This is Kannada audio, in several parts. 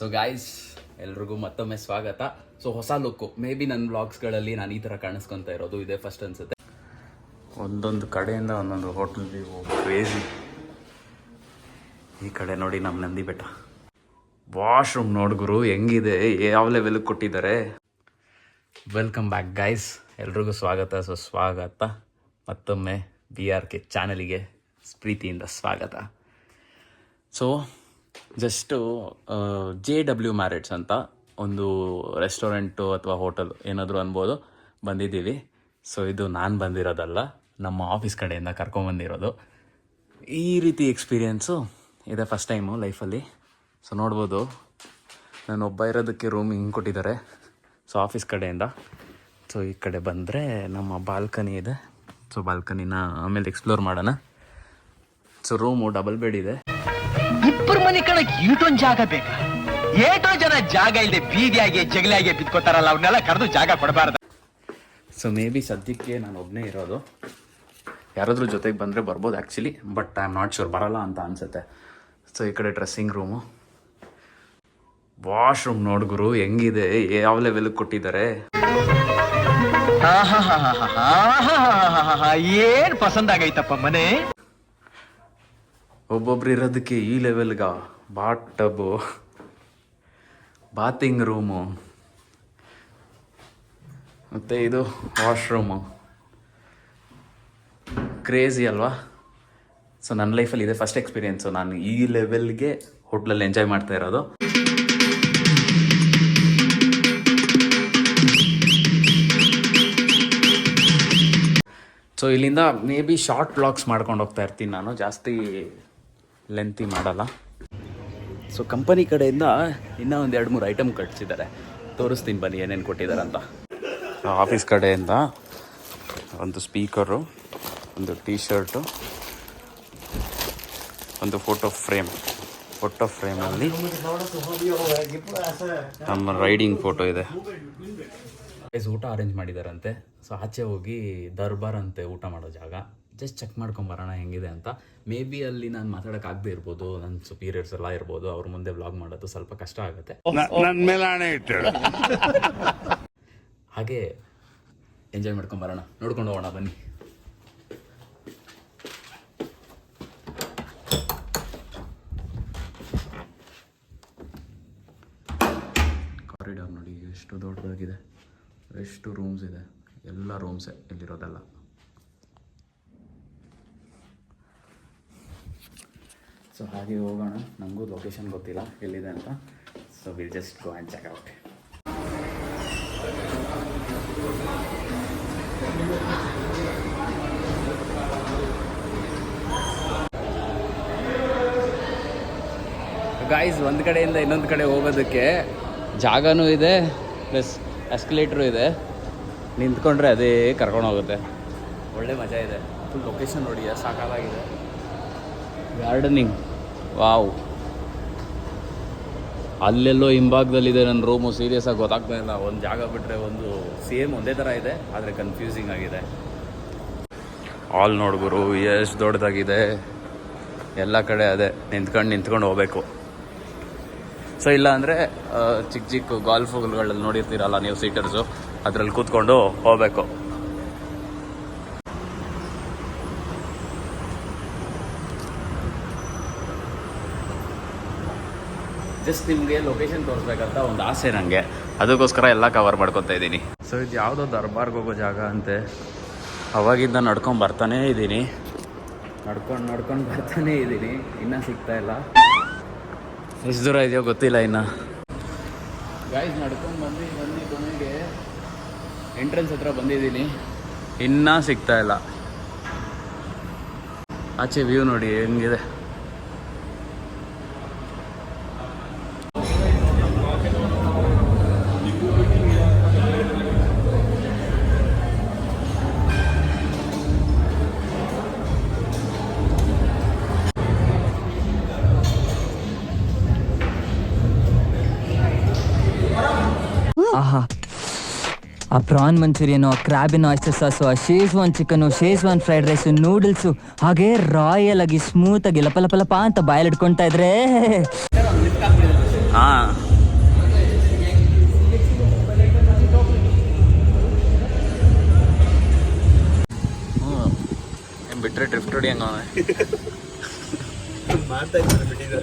ಸೊ ಗಾಯ್ಸ್ ಎಲ್ರಿಗೂ ಮತ್ತೊಮ್ಮೆ ಸ್ವಾಗತ. ಸೊ ಹೊಸ ಲುಕ್ಕು ಮೇ ಬಿ ನನ್ನ ಬ್ಲಾಗ್ಸ್ಗಳಲ್ಲಿ ನಾನು ಈ ಥರ ಕಾಣಿಸ್ಕೊತ ಇರೋದು, ಇದೇ ಫಸ್ಟ್ ಅನ್ಸುತ್ತೆ. ಒಂದೊಂದು ಕಡೆಯಿಂದ ಒಂದೊಂದು ಹೋಟೆಲ್ ವ್ಯೂ ಕ್ರೇಜಿ ಈ ಕಡೆ ನೋಡಿ ನಮ್ಮ ನಂದಿ ಬೆಟ್ಟ. ವಾಶ್ರೂಮ್ ನೋಡ್ಗುರು ಹೆಂಗಿದೆ? ಯಾವ ಲೆವೆಲ್ಗೆ ಕೊಟ್ಟಿದ್ದಾರೆ? ವೆಲ್ಕಮ್ ಬ್ಯಾಕ್ ಗೈಸ್ ಎಲ್ರಿಗೂ ಸ್ವಾಗತ. ಸೊ ಸ್ವಾಗತ. ಮತ್ತೊಮ್ಮೆ ಬಿ ಆರ್ ಕೆ ಚಾನಲಿಗೆ ಪ್ರೀತಿಯಿಂದ ಸ್ವಾಗತ. So just J W Marriott's ಅಂತ ಒಂದು ರೆಸ್ಟೋರೆಂಟು ಅಥವಾ ಹೋಟೆಲ್ ಏನಾದರೂ ಅನ್ಬೋದು. ಬಂದಿದ್ದೀವಿ. ಸೊ ಇದು ನಾನು ಬಂದಿರೋದಲ್ಲ, ನಮ್ಮ ಆಫೀಸ್ ಕಡೆಯಿಂದ ಕರ್ಕೊಂಬಂದಿರೋದು ಈ ರೀತಿ ಎಕ್ಸ್ಪೀರಿಯೆನ್ಸು ಇದೆ ಫಸ್ಟ್ ಟೈಮು ಲೈಫಲ್ಲಿ. ಸೊ ನೋಡ್ಬೋದು. ನಾನು ಒಬ್ಬ ಇರೋದಕ್ಕೆ ರೂಮ್ ಹಿಂಗೆ ಕೊಟ್ಟಿದ್ದಾರೆ. ಸೊ ಆಫೀಸ್ ಕಡೆಯಿಂದ. ಸೊ ಈ ಕಡೆ ಬಂದರೆ ನಮ್ಮ ಬಾಲ್ಕನಿ ಇದೆ. ಸೊ ಬಾಲ್ಕನಿನ ಆಮೇಲೆ ಎಕ್ಸ್ಪ್ಲೋರ್ ಮಾಡೋಣ. ಸೊ ರೂಮು ಡಬಲ್ ಬೆಡ್ ಇದೆ. ಇಬ್ಬರು ಮನೆ ಕಣಕ್ ಇಟ್ಟೊಂದು ಜಾಗ ಬೇಕಾ? ಏಟೋ ಜನ ಜಾಗ ಇಲ್ಲದೆ ಬೀದಿಯಾಗಿ ಜಗಲಿಯಾಗಿ ಬಿದ್ಕೋತಾರಲ್ಲ ಅವನ್ನೆಲ್ಲ ಕರೆದು ಜಾಗ ಕೊಡಬಾರ್ದು. ಸೊ ಮೇ ಬಿ ಸದ್ಯಕ್ಕೆ ನಾನು ಒಬ್ಬನೇ ಇರೋದು. ಯಾರಾದ್ರೂ ಜೊತೆಗೆ ಬಂದರೆ ಬರ್ಬೋದು actually but I am not sure ಬರಲ್ಲ ಅಂತ ಅನ್ಸುತ್ತೆ. ಸೊ ಈ ಕಡೆ ಡ್ರೆಸ್ಸಿಂಗ್ ರೂಮು ವಾಶ್ರೂಮ್ ನೋಡ್ಗುರು ಹೆಂಗಿದೆ? ಯಾವ ಲೆವೆಲ್ಗೆ ಕೊಟ್ಟಿದ್ದಾರೆ? ಏನ್ ಪಸಂದ್ ಆಗೈತಪ್ಪ ಮನೆ? ಒಬ್ಬೊಬ್ರು ಇರೋದಕ್ಕೆ ಈ ಲೆವೆಲ್ಗ ಬಾಟ್ ಟಬು ಬಾತಿಂಗ್ ರೂಮು. ಮತ್ತು ಇದು ವಾಶ್ರೂಮು. ಕ್ರೇಜಿ ಅಲ್ವಾ? ಸೊ, ನನ್ನ ಲೈಫಲ್ಲಿ ಇದೆ ಫಸ್ಟ್ ಎಕ್ಸ್ಪೀರಿಯೆನ್ಸು. ನಾನು ಈ ಲೆವೆಲ್ಗೆ ಹೋಟ್ಲಲ್ಲಿ ಎಂಜಾಯ್ ಮಾಡ್ತಾ ಇರೋದು. ಸೊ ಇಲ್ಲಿಂದ ಮೇ ಬಿ ಶಾರ್ಟ್ ಬ್ಲಾಗ್ಸ್ ಮಾಡ್ಕೊಂಡು ಹೋಗ್ತಾ ಇರ್ತೀನಿ ನಾನು. ಜಾಸ್ತಿ ಲೆಂತಿ ಮಾಡಲ್ಲ. ಸೊ ಕಂಪನಿ ಕಡೆಯಿಂದ ಇನ್ನೂ ಒಂದು ಎರಡು ಮೂರು ಐಟಮ್ ಕಟ್ಸಿದ್ದಾರೆ ತೋರಿಸ್ತೀನಿ ಬನ್ನಿ ಏನೇನು ಕೊಟ್ಟಿದ್ದಾರೆ ಅಂತ ಆಫೀಸ್ ಕಡೆಯಿಂದ ಒಂದು ಸ್ಪೀಕರು ಒಂದು ಟೀ ಶರ್ಟು ಒಂದು ಫೋಟೋ ಫ್ರೇಮ್ ಫೋಟೋ ಫ್ರೇಮಲ್ಲಿ ನಮ್ಮ ರೈಡಿಂಗ್ ಫೋಟೋ ಇದೆ. ಗೈಸ್ ಊಟ ಅರೇಂಜ್ ಮಾಡಿದಾರಂತೆ. ಸೊ ಆಚೆ ಹೋಗಿ ದರ್ಬಾರ್ ಅಂತೆ ಊಟ ಮಾಡೋ ಜಾಗ. ಜಸ್ಟ್ ಚೆಕ್ ಮಾಡ್ಕೊಂಬರೋಣ ಹೆಂಗಿದೆ ಅಂತ. ಮೇ ಬಿ ಅಲ್ಲಿ ನಾನು ಮಾತಾಡಕ್ ಆಗದೆ ಇರ್ಬೋದು ನನ್ನ ಸುಪೀರಿಯರ್ಸ್ ಎಲ್ಲ ಇರ್ಬೋದು ಅವ್ರ ಮುಂದೆ ವ್ಲಾಗ್ ಮಾಡೋದು ಸ್ವಲ್ಪ ಕಷ್ಟ ಆಗುತ್ತೆ. ಹಾಗೆ ಎಂಜಾಯ್ ಮಾಡ್ಕೊಂಬರೋಣ ನೋಡ್ಕೊಂಡು ಹೋಗೋಣ ಬನ್ನಿ. ಕಾರಿಡಾರ್ ನೋಡಿ ಎಷ್ಟು ದೊಡ್ಡದಾಗಿದೆ. ಎಷ್ಟು ರೂಮ್ಸ್ ಇದೆ. ಎಲ್ಲ ರೂಮ್ಸೇ ಇಲ್ಲಿರೋದೆಲ್ಲ ಸೊ ಹಾಗೆ ಹೋಗೋಣ ನನಗೂ ಲೊಕೇಶನ್ ಗೊತ್ತಿಲ್ಲ ಎಲ್ಲಿದೆ ಅಂತ so will just go and check out guys ಒಂದು ಕಡೆಯಿಂದ ಇನ್ನೊಂದು ಕಡೆ ಹೋಗೋದಕ್ಕೆ ಜಾಗನೂ ಇದೆ ಪ್ಲಸ್ ಎಸ್ಕಲೇಟ್ರು ಇದೆ. ನಿಂತ್ಕೊಂಡ್ರೆ ಅದೇ ಕರ್ಕೊಂಡು ಹೋಗುತ್ತೆ. ಒಳ್ಳೆ ಮಜಾ ಇದೆ. ಫುಲ್ ಲೊಕೇಶನ್ ನೋಡಿ, ಸಾಕಾಗಿದೆ. Gardening wow. ಅಲ್ಲೆಲ್ಲೋ ಹಿಂಭಾಗದಲ್ಲಿದೆ ನನ್ನ ರೂಮು ಸೀರಿಯಸ್ ಆಗಿ ಗೊತ್ತಾಗ್ತಾ ಇಲ್ಲ. ಒಂದು ಜಾಗ ಬಿಟ್ಟರೆ ಒಂದು ಸೇಮ್ ಒಂದೇ ಥರ ಇದೆ, ಆದರೆ ಕನ್ಫ್ಯೂಸಿಂಗ್ ಆಗಿದೆ. ಆಲ್ ನೋಡ್ಗುರು ಎಷ್ಟು ದೊಡ್ಡದಾಗಿದೆ. ಎಲ್ಲ ಕಡೆ ಅದೇ, ನಿಂತ್ಕೊಂಡು ನಿಂತ್ಕೊಂಡು ಹೋಗ್ಬೇಕು. ಸೊ ಇಲ್ಲ ಅಂದರೆ ಚಿಕ್ಕ ಚಿಕ್ಕ ಗಾಲ್ಫ್ಗಳಲ್ಲಿ ನೋಡಿರ್ತೀರಲ್ಲ ನೀವು ಸೀಟರ್ಸು ಅದರಲ್ಲಿ ಕೂತ್ಕೊಂಡು ಹೋಗ್ಬೇಕು. ಜಸ್ಟ್ ನಿಮಗೆ ಲೊಕೇಶನ್ ತೋರಿಸ್ಬೇಕಂತ ಒಂದು ಆಸೆ ನನಗೆ ಅದಕ್ಕೋಸ್ಕರ ಎಲ್ಲ ಕವರ್ ಮಾಡ್ಕೊತಾ ಇದ್ದೀನಿ. ಸೊ ಇದು ಯಾವುದೋ ದರ್ಬಾರ್ಗೆ ಹೋಗೋ ಜಾಗ ಅಂತೆ. ಅವಾಗಿಂದ ನಡ್ಕೊಂಡು ಬರ್ತಾನೇ ಇದ್ದೀನಿ. ನಡ್ಕೊಂಡು ನಡ್ಕೊಂಡು ಬರ್ತಾನೇ ಇದ್ದೀನಿ. ಇನ್ನೂ ಸಿಗ್ತಾ ಇಲ್ಲ. ಎಷ್ಟು ದೂರ ಇದೆಯೋ ಗೊತ್ತಿಲ್ಲ ಇನ್ನು. ಗಾಯ್ಸ್ ನಡ್ಕೊಂಡು ಬಂದು ಬಂದು ಕೊನೆಗೆ. ಎಂಟ್ರೆನ್ಸ್ ಹತ್ರ ಬಂದಿದ್ದೀನಿ. ಇನ್ನೂ ಸಿಗ್ತಾ ಇಲ್ಲ. ಆಚೆ ವ್ಯೂ ನೋಡಿ ಹೆಂಗಿದೆ. ಆಹಾ. ಆ ಪ್ರಾನ್ ಮಂಚೂರಿಯನು ಕ್ರ್ಯಾಬಿನ ಆಯಿಸ್ಟರ್ ಸಾಸು ಆ schezwan chicken schezwan fried rice noodles ಹಾಗೆ ರಾಯಲ್ ಆಗಿ ಸ್ಮೂತ್ ಆಗಿ ಲಪ ಲಪ ಲಪ ಅಂತ ಬಾಯಲ್ಲಿಡ್ಕೊಳ್ತಾ ಇದ್ರೆ. ಬಿಟ್ರೆ ಡ್ರಿಫ್ಟ್ ಹೊಡಿ ಹಂಗ ಮಾಡ್ತಾ ಇದ್ದಾರೆ ಬಿಟ್ಟಿದ್ರೆ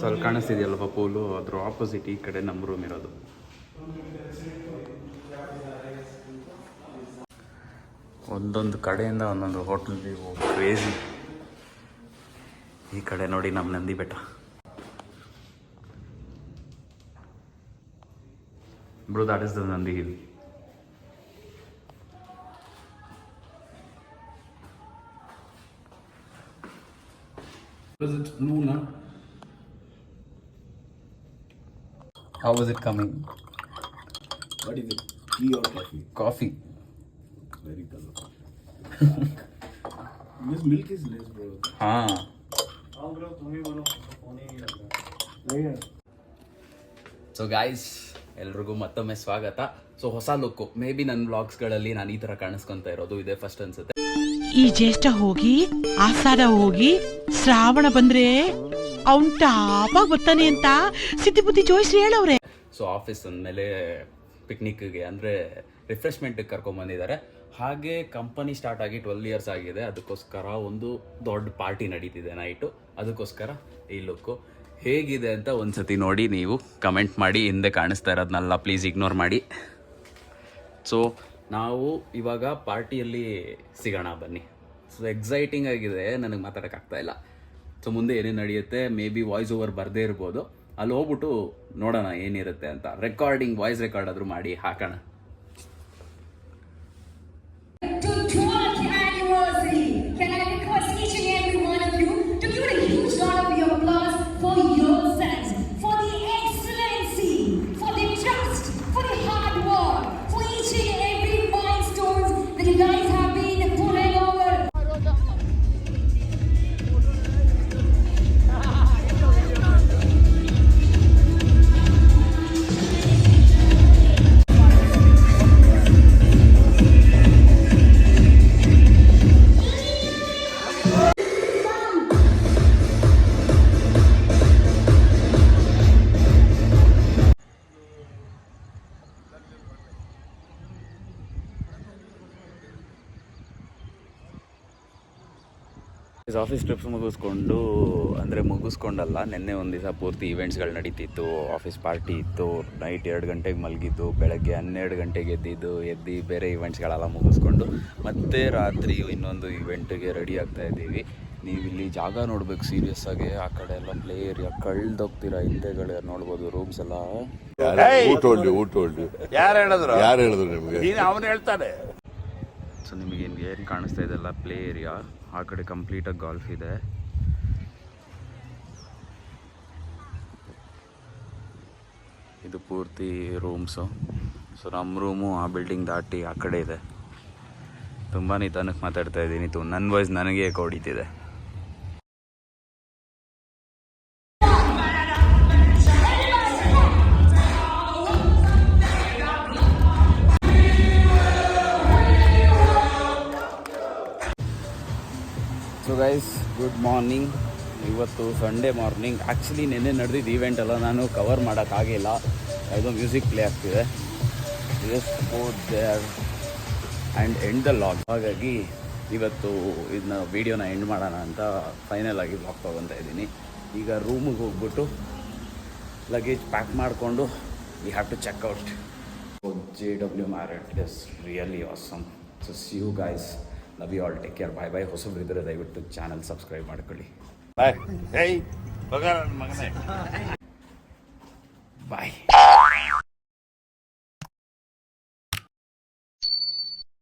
ಸ್ವಲ್ಪ ಕಾಣಿಸ್ತಿದೆಯಲ್ವ ಪೂಲು? ಅದ್ರ ಆಪೋಸಿಟ್ ಈ ಕಡೆ ನಮ್ಮ ರೂಮ್ ಇರೋದು. ಒಂದೊಂದು ಕಡೆಯಿಂದ ಒಂದೊಂದು ಹೋಟೆಲ್ ವ್ಯೂ ಕ್ರೇಜಿ ಈ ಕಡೆ ನೋಡಿ ನಮ್ಮ ನಂದಿ ಬೆಟ್ಟ. Bro that is the Nandi hill present it? How was it coming? What is it? Tea or coffee? Coffee. Very colorful. this milk is less, bro. ಹಾ ಸೊ ಗಾಯ್ಸ್ ಎಲ್ರಿಗೂ ಮತ್ತೊಮ್ಮೆ ಸ್ವಾಗತ ಸೊ ಹೊಸ ಲುಕ್ಕು ಮೇ ಬಿ ನನ್ನ ವ್ಲಾಗ್ಸ್ಗಳಲ್ಲಿ ನಾನು ಈ ಥರ ಕಾಣಿಸ್ಕೊಂತ ಇರೋದು ಇದೇ ಫಸ್ಟ್ ಅನ್ಸುತ್ತೆ ಈ ಜ್ಯೇಷ್ಠ ಹೋಗಿ ಆಷಾಢ ಹೋಗಿ ಶ್ರಾವಣ ಬಂದ್ರೆ ಅವನ್ ಟಾಪಾಗಿ ಬರ್ತಾನೆ ಅಂತ ಸಿದ್ಧಿ ಬುದ್ಧಿ ಜೋಯಿಸ್ರಿ ಹೇಳವ್ರೆ. ಸೊ ಆಫೀಸ್ ಅಂದಮೇಲೆ ಪಿಕ್ನಿಕ್ಗೆ ಅಂದರೆ ರಿಫ್ರೆಶ್ಮೆಂಟಿಗೆ ಕರ್ಕೊಂಬಂದಿದ್ದಾರೆ ಹಾಗೆ ಕಂಪನಿ ಸ್ಟಾರ್ಟ್ ಆಗಿ ಟ್ವೆಲ್ ಇಯರ್ಸ್ ಆಗಿದೆ. ಅದಕ್ಕೋಸ್ಕರ ಒಂದು ದೊಡ್ಡ ಪಾರ್ಟಿ ನಡೀತಿದೆ ನೈಟು ಅದಕ್ಕೋಸ್ಕರ ಈ ಲುಕ್ಕು ಹೇಗಿದೆ ಅಂತ ಒಂದ್ಸತಿ ನೋಡಿ ನೀವು ಕಮೆಂಟ್ ಮಾಡಿ, ಹಿಂದೆ ಕಾಣಿಸ್ತಾ ಇರೋದನ್ನೆಲ್ಲ ಪ್ಲೀಸ್ ಇಗ್ನೋರ್ ಮಾಡಿ. ಸೊ ನಾವು ಇವಾಗ ಪಾರ್ಟಿಯಲ್ಲಿ ಸಿಗೋಣ ಬನ್ನಿ. ಸೊ ಎಕ್ಸೈಟಿಂಗ್ ಆಗಿದೆ. ನನಗೆ ಮಾತಾಡೋಕ್ಕಾಗ್ತಾ ಇಲ್ಲ. ಸೊ ಮುಂದೆ ಏನೇನು ನಡೆಯುತ್ತೆ ಮೇ ಬಿ ವಾಯ್ಸ್ ಓವರ್ ಬರದೇ ಇರ್ಬೋದು. ಅಲ್ಲಿ ಹೋಗ್ಬಿಟ್ಟು ನೋಡೋಣ ಏನಿರುತ್ತೆ ಅಂತ. ರೆಕಾರ್ಡಿಂಗ್ ವಾಯ್ಸ್ ರೆಕಾರ್ಡ್ ಆದರೂ ಮಾಡಿ ಹಾಕೋಣ. ಆಫೀಸ್ ಟ್ರಿಪ್ಸ್ ಮುಗಿಸ್ಕೊಂಡು ಅಂದರೆ ಮುಗಿಸ್ಕೊಂಡಲ್ಲ ನಿನ್ನೆ ಒಂದು ದಿವಸ ಪೂರ್ತಿ ಇವೆಂಟ್ಸ್ಗಳು ನಡೀತಿತ್ತು. ಆಫೀಸ್ ಪಾರ್ಟಿ ಇತ್ತು ನೈಟ್ ಎರಡು ಗಂಟೆಗೆ ಮಲಗಿದ್ದು ಬೆಳಗ್ಗೆ ಹನ್ನೆರಡು ಗಂಟೆಗೆ ಎದ್ದಿದ್ದು ಎದ್ದು ಬೇರೆ ಇವೆಂಟ್ಸ್ಗಳೆಲ್ಲ ಮುಗಿಸ್ಕೊಂಡು ಮತ್ತೆ ರಾತ್ರಿ ಇನ್ನೊಂದು ಇವೆಂಟ್ಗೆ ರೆಡಿ ಆಗ್ತಾ ಇದ್ದೀವಿ. ನೀವು ಇಲ್ಲಿ ಜಾಗ ನೋಡ್ಬೇಕು ಸೀರಿಯಸ್ ಆಗಿ. ಆ ಕಡೆ ಎಲ್ಲ ಪ್ಲೇ ಏರಿಯಾ ಕಳ್ದೋಗ್ತೀರಾ ಹಿಂದೆಗಳು ನೋಡ್ಬೋದು ರೂಮ್ಸ್ ಎಲ್ಲ. ಊಟ ಊಟ ಯಾರು ಹೇಳಿದ್ರು? ಯಾರು ಹೇಳಿದ್ರು ನಿಮ್ಗೆ? ಅವನು ಹೇಳ್ತಾನೆ. ಸೊ ನಿಮಗೆ ಏನು ಕಾಣಿಸ್ತಾ ಇದೆಲ್ಲ ಪ್ಲೇ ಏರಿಯಾ ಆ ಕಡೆ ಕಂಪ್ಲೀಟಾಗಿ ಗಾಲ್ಫ್ ಇದೆ. ಇದು ಪೂರ್ತಿ ರೂಮ್ಸು ಸೊ ನಮ್ಮ ರೂಮು ಆ ಬಿಲ್ಡಿಂಗ್ ದಾಟಿ ಆ ಕಡೆ ಇದೆ. ತುಂಬಾ ನಿಧಾನಕ್ಕೆ ಮಾತಾಡ್ತಾ ಇದ್ದೀನಿ. ತು ನನ್ನ ವಾಯ್ಸ್ ನನಗೆ ಹೊಡಿತಿದೆ. ಗೈಸ್ ಗುಡ್ ಮಾರ್ನಿಂಗ್ ಇವತ್ತು ಸಂಡೇ ಮಾರ್ನಿಂಗ್ ಆ್ಯಕ್ಚುಲಿ ನಿನ್ನೆ ನಡೆದಿದ್ದ ಈವೆಂಟ್ ಎಲ್ಲ ನಾನು ಕವರ್ ಮಾಡೋಕ್ಕಾಗಿಲ್ಲ ಯಾವುದೋ ಮ್ಯೂಸಿಕ್ ಪ್ಲೇ ಆಗ್ತಿದೆ. Just for there and end the log ಹಾಗಾಗಿ ಇವತ್ತು ಇದನ್ನ ವೀಡಿಯೋನ ಎಂಡ್ ಮಾಡೋಣ ಅಂತ ಫೈನಲ್ ಆಗಿ ಬ್ಲಾಗ್ ತೊಗೊತಾ ಇದ್ದೀನಿ. ಈಗ ರೂಮಿಗೆ ಹೋಗ್ಬಿಟ್ಟು ಲಗೇಜ್ ಪ್ಯಾಕ್ ಮಾಡಿಕೊಂಡು we have to check out J W Marriott is really awesome so see you guys love you all take care bye bye ಹೊಸಬ್ರಿದ್ರೆ ದಯವಿಟ್ಟು ಚಾನಲ್ ಸಬ್ಸ್ಕ್ರೈಬ್ ಮಾಡ್ಕೊಳ್ಳಿ. ಬಾಯ್ ಬಾಯ್